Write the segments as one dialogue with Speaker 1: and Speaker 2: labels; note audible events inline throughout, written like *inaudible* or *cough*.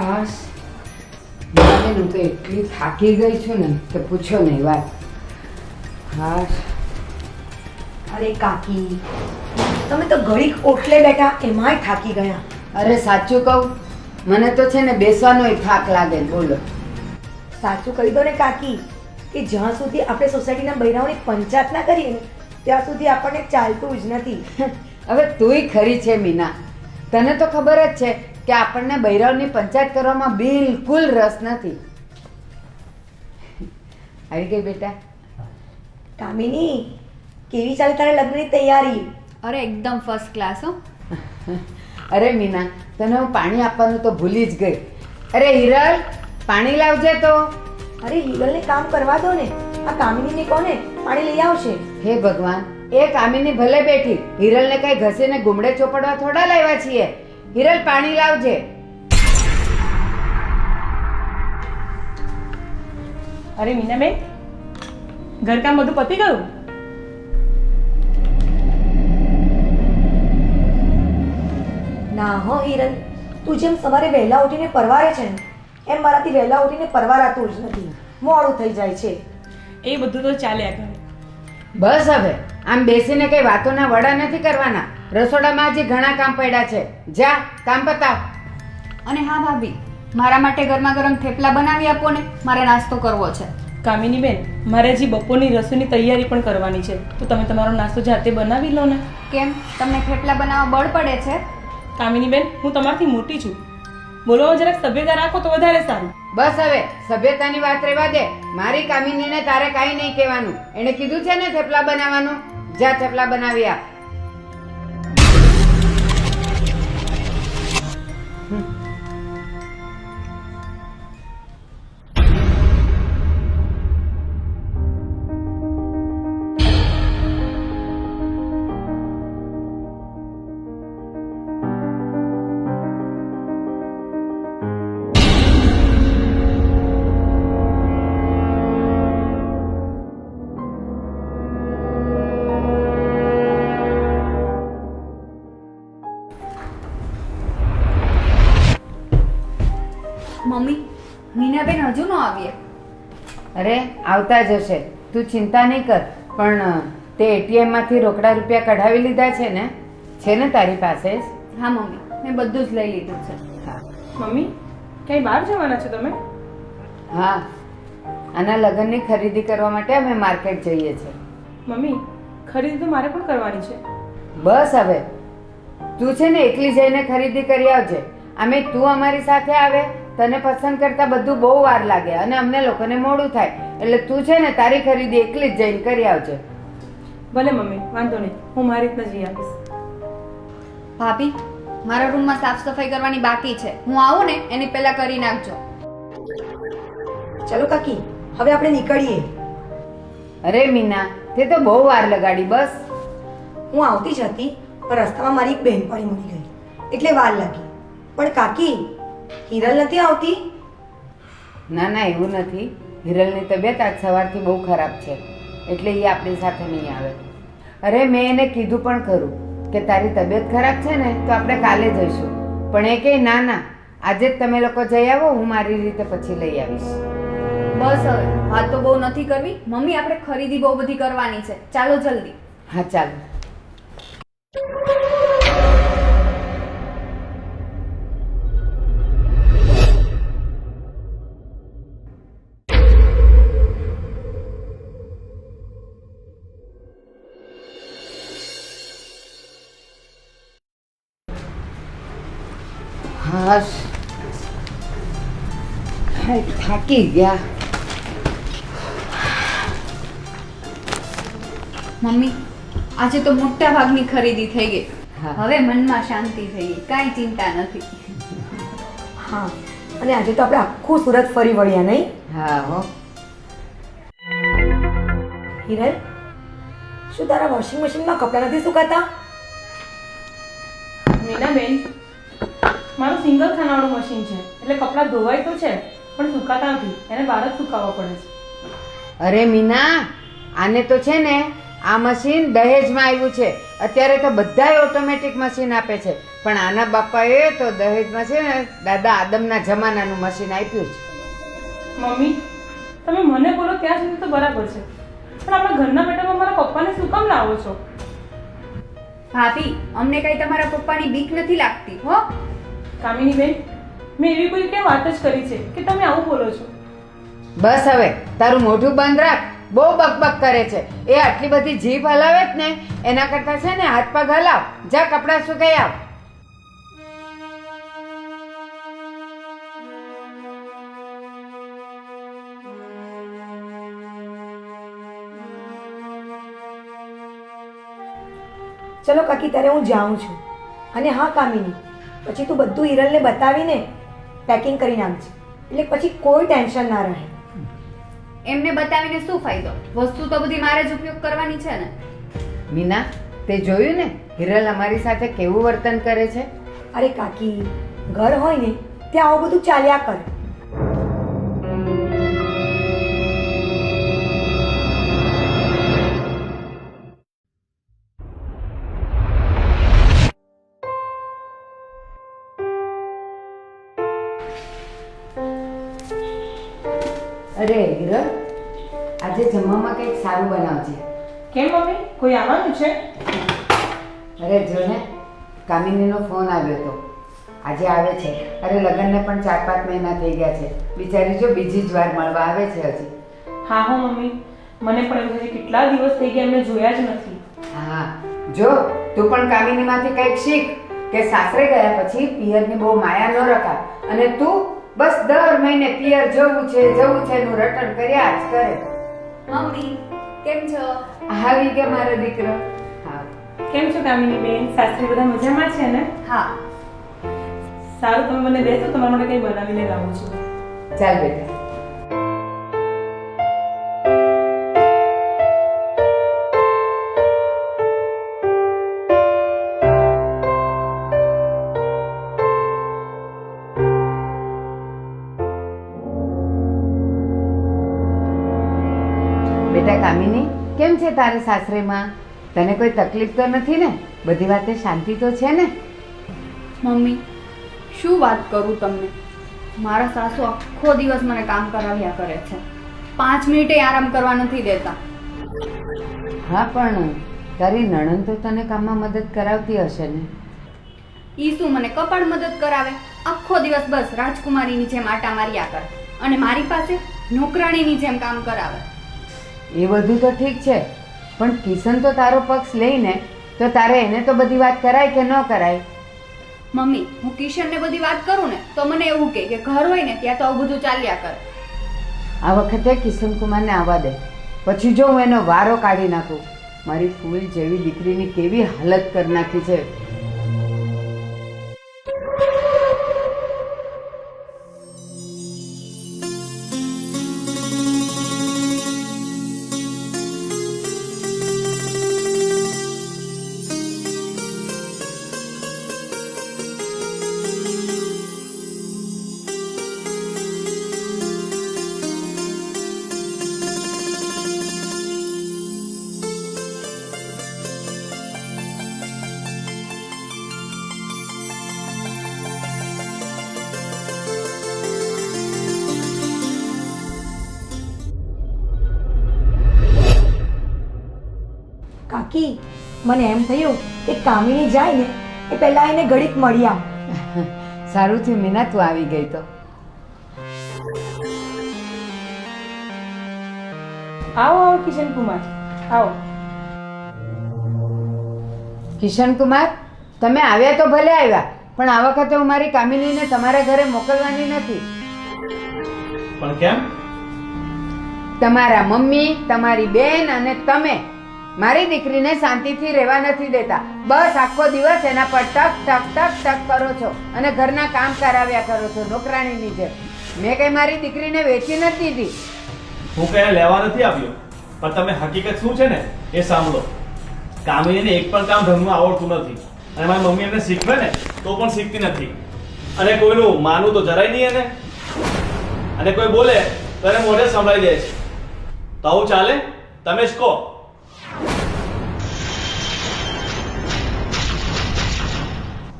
Speaker 1: હાશ મને હું તો એટલી થાકી ગઈ છું ને કે પૂછો નહીં વાત હાશ
Speaker 2: અરે કાકી તમે તો ઘડીક ઓટલે બેઠા એમાંય થાકી ગયા.
Speaker 1: અરે સાચું કહું? મને તો છે ને બેસવાનો થાક લાગે બોલો.
Speaker 2: સાચું કહી દો ને કાકી કે જ્યાં સુધી આપણે સોસાયટીના બૈરાઓની પંચાયત ના કરીએ ને ત્યાં સુધી આપણને ચાલતું જ નથી.
Speaker 1: હવે તુંય ખરી છે મીના. તને તો ખબર જ છે કે આપણને બૈરાવની પંચાયત કરવામાં બિલકુલ રસ નથી. આવી ગઈ બેટા.
Speaker 2: કામિની કેવી ચાલે તારે લગ્નની તૈયારી?
Speaker 3: અરે એકદમ ફર્સ્ટ ક્લાસ હો. *laughs*
Speaker 1: અરે મીના તને હું પાણી આપવાનું તો ભૂલી જ ગઈ. અરે હિરલ પાણી લાવજે તો.
Speaker 2: અરે હિરલને કામ કરવા દો ને. આ કામિનીને કોને? પાણી લઈ આવશે.
Speaker 1: હે ભગવાન એ કામિની ભલે બેઠી હિરલને કઈ ઘસીને ગુમડે ચોપડવા થોડા લાવ્યા છીએ. હિરલ પાણી લાવજે.
Speaker 4: અરે મીનાબેન ઘરકામ બધું પતી ગયું?
Speaker 2: ના હો હિરલ તું જેમ સવારે વહેલા ઉઠીને પરવારે છે ને એમ મારાથી વહેલા ઉઠીને પરવારાતું જ નથી. મોડું થઈ જાય છે.
Speaker 4: એ બધું તો ચાલ્યા કરે.
Speaker 1: બસ હવે આમ બેસીને કઈ વાતોના વડા નથી કરવાના. રસોડામાં આજે ઘણા કામ પડ્યા છે. જા કામ પતાવ.
Speaker 3: અને હા ભાભી મારા માટે ગરમા ગરમ થેપલા બનાવી આપો ને મારે નાસ્તો કરવો છે.
Speaker 4: કામિની બેન મારે હજી બપોરની રસોઈની તૈયારી પણ કરવાની છે. તો તમે તમારો નાસ્તો જાતે બનાવી લો ને.
Speaker 3: કેમ? તમને થેપલા બનાવવા બળ પડે છે?
Speaker 4: કામિની બેન હું તમારથી મોટી છું. બોલો જરાક સભ્યતા રાખો તો વધારે સારું.
Speaker 1: બસ હવે સભ્યતાની વાત રહેવા દે. મારી કામિનીને તારે કાંઈ નહીં કહેવાનું. એણે કીધું છે ને થેપલા બનાવવાનું? જા થેપલા બનાવી આપ.
Speaker 3: મમ્મી હજુ ન આવીએ.
Speaker 1: અરે આવતા જ હશે. તું ચિંતા નહીં કર. પણ તે એટીએમમાંથી રોકડા રૂપિયા કઢાવી લીધા છે ને? છે ને તારી પાસે? જ
Speaker 3: હા મમ્મી. મેં બધું જ લઈ લીધું છે.
Speaker 1: હા.
Speaker 4: મમ્મી ક્યાંય બહાર જવાના છો તમે?
Speaker 1: હા. આના લગ્નની ખરીદી કરવા માટે અમે માર્કેટ જઈએ છીએ.
Speaker 4: મમ્મી ખરીદી તો મારે પણ કરવાની છે.
Speaker 1: બસ હવે. તું છે ને એકલી જઈને ખરીદી કરી આવજે. અમે તું અમારી સાથે આવે તને પસંદ કરતા બધું બહુ વાર લાગે અને અમને લોકોને મોડું થાય. એટલે તું છે ને તારી ખરીદી એકલી જ જઈને કરી આવજે.
Speaker 4: ભલે મમ્મી વાંધો નહીં. હું મારી રીતના જઈ આવીશ
Speaker 3: ભાભી મારા રૂમમાં સાફ સફાઈ કરવાની બાકી છે. હું આવું ને એની પહેલા કરી નાખજો.
Speaker 2: ચલો કાકી હવે આપણે નીકળીએ.
Speaker 1: અરે મીના તે તો બહુ વાર લગાડી બસ.
Speaker 2: હું આવતી જ હતી પણ રસ્તામાં મારી એક બહેનપણી મળી ગઈ. એટલે વાર લાગી. પણ કાકી હિરલ નથી આવતી?
Speaker 1: ના ના એવું નથી. હિરલની તબિયત આજ સવારથી બહુ ખરાબ છે. એટલે એ આપણી સાથે નહીં આવે. અરે મેં એને કીધું પણ ખરું કે તારી તબિયત ખરાબ છે ને તો આપણે કાલે જઈશું. પણ એ કહે ના ના આજે જ તમે લોકો જઈ આવો હું મારી રીતે પછી લઈ આવીશ.
Speaker 3: બસ હવે વાત તો બહુ નથી કરવી. મમ્મી આપણે ખરીદી બહુ બધી કરવાની છે. ચાલો જલ્દી.
Speaker 1: હા ચાલો. હાય, થાકી ગયા.
Speaker 3: મમ્મી આજે તો મોટા ભાગની ખરીદી થઈ ગઈ.
Speaker 1: હા.
Speaker 3: હવે મનમાં શાંતિ થઈ ગઈ. કાંઈ ચિંતા નથી.
Speaker 2: હા અને આજે તો આપણે આખું સુરત ફરી વળ્યા નહીં?
Speaker 1: હા હો.
Speaker 2: હિરલ શું તારા વોશિંગ મશીનમાં કપડાં નથી સુકાતા?
Speaker 4: મીનાબેન મારું સિંગલ ખાનાવાળું મશીન છે. એટલે કપડાં ધોવાય તો છે પણ સુકાતા નથી. એને બહાર જ સુકાવવા પડે છે.
Speaker 1: અરે મીના આને તો છે ને આ મશીન દહેજમાં આવ્યું છે. અત્યારે તો બધાય ઓટોમેટિક મશીન આપે છે. પણ આના બાપાએ તો દહેજમાં છે ને દાદા આદમના જમાનાનું મશીન આપ્યું છે.
Speaker 4: મમ્મી તમે મને બોલો ત્યાં સુધી તો બરાબર છે. પણ આપણા ઘરના બેટામાં મારા પપ્પાને શું કામ લાવો છો?
Speaker 3: ભાભી અમને કઈ તમારા પપ્પાની બીક નથી લાગતી હો.
Speaker 4: કામિની બેન મેં એવી કોઈ ક્યાં વાત જ કરી છે કે તમે આવું બોલો છો?
Speaker 1: બસ હવે તારું મોઢું બંધ રાખ. બહુ બકબક કરે છે. એ આટલી બધી જીભ હલાવે જ ને એના કરતા છે ને હાથ પગ હલાવ. જા કપડાં સુકાઈ આવ.
Speaker 2: ચલો કાકી ત્યારે હું જાઉં છું. અને હા કામિની. પછી તું બધું હિરલને બતાવીને પેકિંગ કરી નાખજે. એટલે પછી કોઈ ટેન્શન ના રહે.
Speaker 3: એમને બતાવીને શું ફાયદો? વસ્તુ તો બધી મારે જ ઉપયોગ કરવાની છે ને.
Speaker 1: મીના તે જોયું ને? હિરલ અમારી સાથે કેવું વર્તન કરે છે?
Speaker 2: અરે કાકી ઘર હોય ને ત્યાં આવું બધું ચાલ્યા કરે.
Speaker 1: કંઈક સારું બનાવજે.
Speaker 4: કેમ મમ્મી? કોઈ આવવાનું છે?
Speaker 1: અરે જો ને કામિનીનો ફોન આવ્યો હતો આજે આવે છે. અરે લગ્નને પણ ચાર પાંચ મહિના થઈ ગયા છે. બિચારી જો બીજી જ વાર મળવા આવે છે હજી.
Speaker 4: હા હો મમ્મી. મને પણ એવું છે કેટલા દિવસ થઈ ગયા એમને જોયા જ નથી.
Speaker 1: હા જો તું પણ કામિનીમાંથી કંઈક શીખ કે સાસરે ગયા પછી પિયરની બહુ માયા ન રખાય. અને તું બસ દર મહિને પિયર જવું છે જવું છે એનું રટણ કર્યા જ કરે.
Speaker 3: મમ્મી કેમ છો?
Speaker 1: આવી ગયા મારો દીકરો? હા.
Speaker 4: કેમ છો કામિની બેન? સાસરી બધા મજામાં છે ને?
Speaker 3: હા.
Speaker 4: સારું તમે મને બેસો તમારા માટે કંઈ બનાવીને લાવું છું.
Speaker 1: ચાલ બેટા બેટા. કેમ છે તારે સાસરેમાં? તને કોઈ તકલીફ તો નથી ને? બધી વાતે શાંતિ તો છે ને?
Speaker 3: મમ્મી શું વાત કરું તમને? મારા સાસુ આખો દિવસ મને કામ કરાવ્યા કરે છે. પાંચ મિનિટે આરામ કરવા નથી દેતા.
Speaker 1: હા પણ તારી નણંદ તો તને કામમાં મદદ કરાવતી હશે ને?
Speaker 3: ઈ શું મને કપાળ મદદ કરાવે. આખો દિવસ બસ રાજકુમારીની જેમ આટા માર્યા કરે. અને મારી પાસે નોકરાણીની જેમ કામ કરાવે.
Speaker 1: એ બધું તો ઠીક છે. પણ કિશન તો તારો પક્ષ લઈને તો તારે એને તો બધી વાત કરાય કે ન કરાય?
Speaker 3: મમ્મી હું કિશનને બધી વાત કરું ને તો મને એવું કહે કે ઘર હોય ને ત્યાં તો આવું બધું ચાલ્યા કરે.
Speaker 1: આ વખતે કિશન કુમારને આવવા દે. પછી જો હું એનો વારો કાઢી નાખું. મારી ફૂલ જેવી દીકરીની કેવી હાલત કરી નાખી છે.
Speaker 2: કાકી મને એમ થયું કે કામિની જાય ને એ પહેલા એને ઘડીક મળી આવ. *laughs*
Speaker 1: સારું થયું મીના તું આવી ગઈ તો.
Speaker 4: આવો આવો કિશન કુમાર આવો.
Speaker 1: કિશન કુમાર તમે આવ્યા તો ભલે આવ્યા પણ આ વખતે હું મારી કામિનીને તમારા ઘરે મોકલવાની નથી.
Speaker 5: પણ કેમ?
Speaker 1: તમારા મમ્મી તમારી બેન અને તમે મારી દીકરીને શાંતિથી રહેવા નથી દેતા. બસ આખો દિવસ એના પર ટક ટક ટક ટક કરો છો અને ઘરના કામ કરાવ્યા કરો છો, નોકરાણીની જેમ. મેં કઈ મારી દીકરીને વેચી નથી દીધી.
Speaker 5: હું કઈ લેવા નથી આવ્યો. પણ તમે હકીકત શું છે ને, એ સાંભળો. કામિનીને એક પણ કામ ઢંગનું આવડતું નથી. અને મારી મમ્મી એમને શીખવે ને, તો પણ શીખતી નથી. અને કોઈનું માનવું તો જરાય નહીં એને. અને કોઈ બોલે તો એને મોઢે સંભળાઈ જાય છે. તો આવું ચાલે? તમે જ કહો.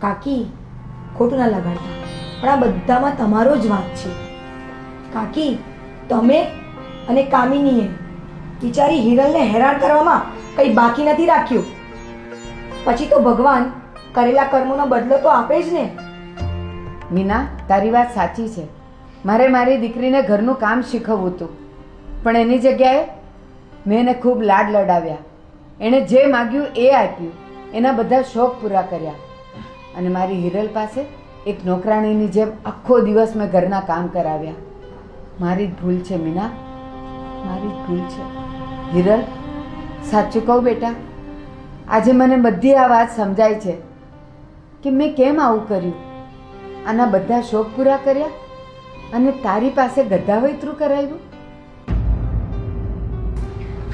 Speaker 2: કાકી, ખોટું ના લગાડતા. પણ આ બધામાં તમારો જ વાંક છે. કાકી, તમે અને કામિનીએ બિચારી હિરલને હેરાન કરવામાં કંઈ બાકી નથી રાખ્યું. પછી તો ભગવાન કરેલા કર્મોનો બદલો તો આપે જ ને.
Speaker 1: મીના, તારી વાત સાચી છે. મારે મારી દીકરીને ઘરનું કામ શીખવવું હતું. પણ એની જગ્યાએ મેં એને ખૂબ લાડ લડાવ્યા. એણે જે માગ્યું એ આપ્યું. એના બધા શોખ પૂરા કર્યા. અને મારી હિરલ પાસે એક નોકરાણીની જેમ આખો દિવસ મેં ઘરના કામ કરાવ્યા. મારી જ ભૂલ છે, મીના. મારી જ ભૂલ છે. હિરલ, સાચું કહું બેટા? આજે મને બધી આ વાત સમજાય છે કે મેં કેમ આવું કર્યું? આના બધા શોખ પૂરા કર્યા અને તારી પાસે ગધાવૈતરું કરાવ્યું?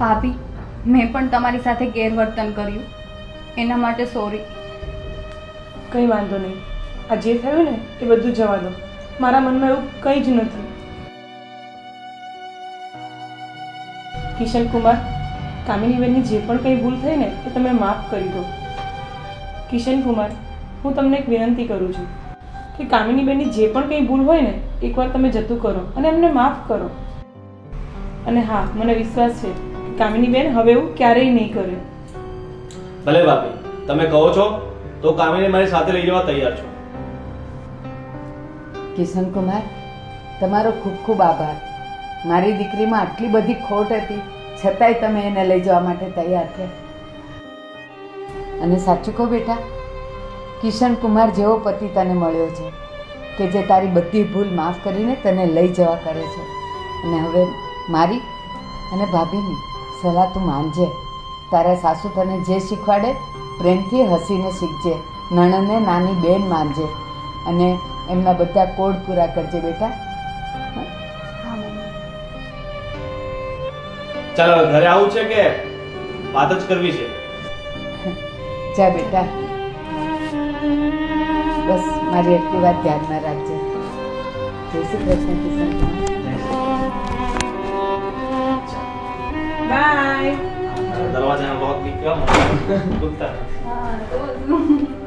Speaker 3: ભાભી, મેં પણ તમારી સાથે ગેરવર્તન કર્યું. એના માટે સોરી
Speaker 4: કંઈ વાંધો નહીં. આ જે થયું ને, એ બધું જવા દો. મારા મનમાં એવું કંઈ જ નથી. કિશન કામિનીબેનની જે પણ કંઈ ભૂલ થઈ ને, એ તમે માફ કરી દો. કિશન હું તમને એક વિનંતી કરું છું કે કામિનીબેનની જે પણ કંઈ ભૂલ હોય ને, એકવાર તમે જતું કરો અને એમને માફ કરો. અને હા, મને વિશ્વાસ છે કે કામિનીબેન હવે એવું ક્યારેય નહીં કરે.
Speaker 5: ભલે ભાભી તમે કહો છો તો કામીને મારી સાથે લઈ જવા તૈયાર છું.
Speaker 1: કિશન કુમાર, તમારો ખૂબ ખૂબ આભાર. મારી દીકરીમાં આટલી બધી ખોટ હતી, છતાંય તમે એને લઈ જવા માટે તૈયાર થયા અને સાચું કહો બેટા, કિશન કુમાર જેવો પતિ તને મળ્યો છે, કે જે તારી બધી ભૂલ માફ કરીને તને લઈ જવા કરે છે. અને હવે મારી અને ભાભીની સલાહ તું માનજે. તારા સાસુ તને જે શીખવાડે પ્રેમથી હસીને શીખજે. નણને નાની બેન માનજે. અને એમના બધા કોડ પૂરા કરજે બેટા.
Speaker 5: ચાલો ઘરે આવું છે કે વાત જ કરવી છે?
Speaker 1: જા બેટા. બસ મારી એટલી વાત ધ્યાનમાં રાખજે. જય શ્રી કૃષ્ણ કિશન.
Speaker 4: બાય
Speaker 5: દરવાજાનો લોક બી કેવા ખુલતા *laughs*
Speaker 3: હા તો